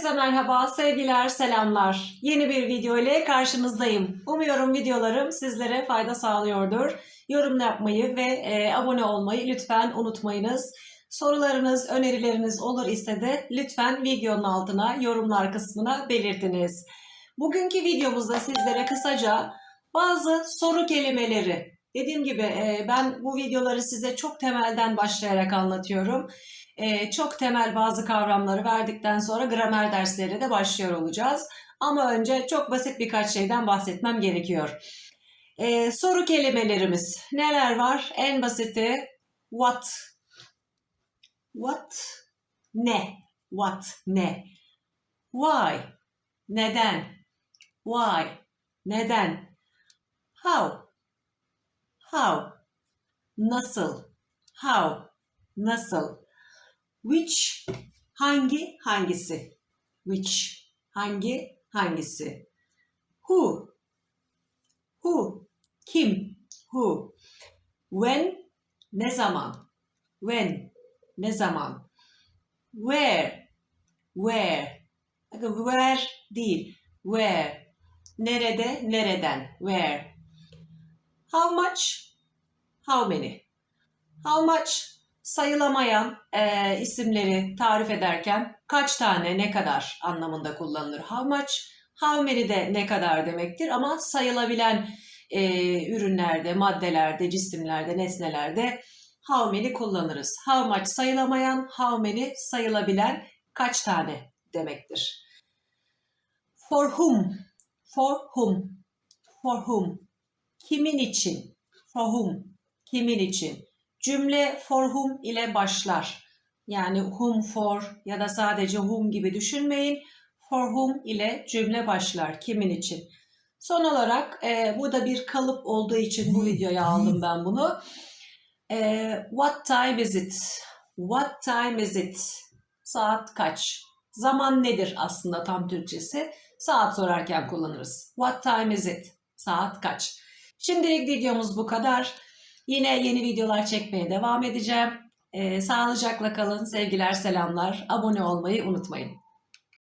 merhaba, sevgiler, selamlar. Yeni bir video ile karşınızdayım. Umuyorum videolarım sizlere fayda sağlıyordur. Yorum yapmayı ve e, abone olmayı lütfen unutmayınız. Sorularınız, önerileriniz olur ise de lütfen videonun altına yorumlar kısmına belirtiniz. Bugünkü videomuzda sizlere kısaca bazı soru kelimeleri, dediğim gibi e, ben bu videoları size çok temelden başlayarak anlatıyorum. Ee, çok temel bazı kavramları verdikten sonra gramer dersleri de başlıyor olacağız. Ama önce çok basit birkaç şeyden bahsetmem gerekiyor. Ee, soru kelimelerimiz neler var? En basiti what, what, ne, what, ne, why, neden, why, neden, how, how, nasıl, how, nasıl, Which hangi hangisi? Which hangi hangisi? Who who kim who? When ne zaman? When ne zaman? Where where? Bakın where değil. Where? Nerede? Nereden? Where? How much? How many? How much? sayılamayan e, isimleri tarif ederken kaç tane, ne kadar anlamında kullanılır. How much, how many de ne kadar demektir ama sayılabilen e, ürünlerde, maddelerde, cisimlerde, nesnelerde how many kullanırız. How much sayılamayan, how many sayılabilen kaç tane demektir. For whom, for whom, for whom, kimin için, for whom, kimin için. Cümle for whom ile başlar. Yani whom for ya da sadece whom gibi düşünmeyin. For whom ile cümle başlar. Kimin için? Son olarak e, bu da bir kalıp olduğu için bu videoya aldım ben bunu. E, what time is it? What time is it? Saat kaç? Zaman nedir aslında tam Türkçesi? Saat sorarken kullanırız. What time is it? Saat kaç? Şimdilik videomuz bu kadar. Yine yeni videolar çekmeye devam edeceğim. Ee, sağlıcakla kalın. Sevgiler, selamlar. Abone olmayı unutmayın.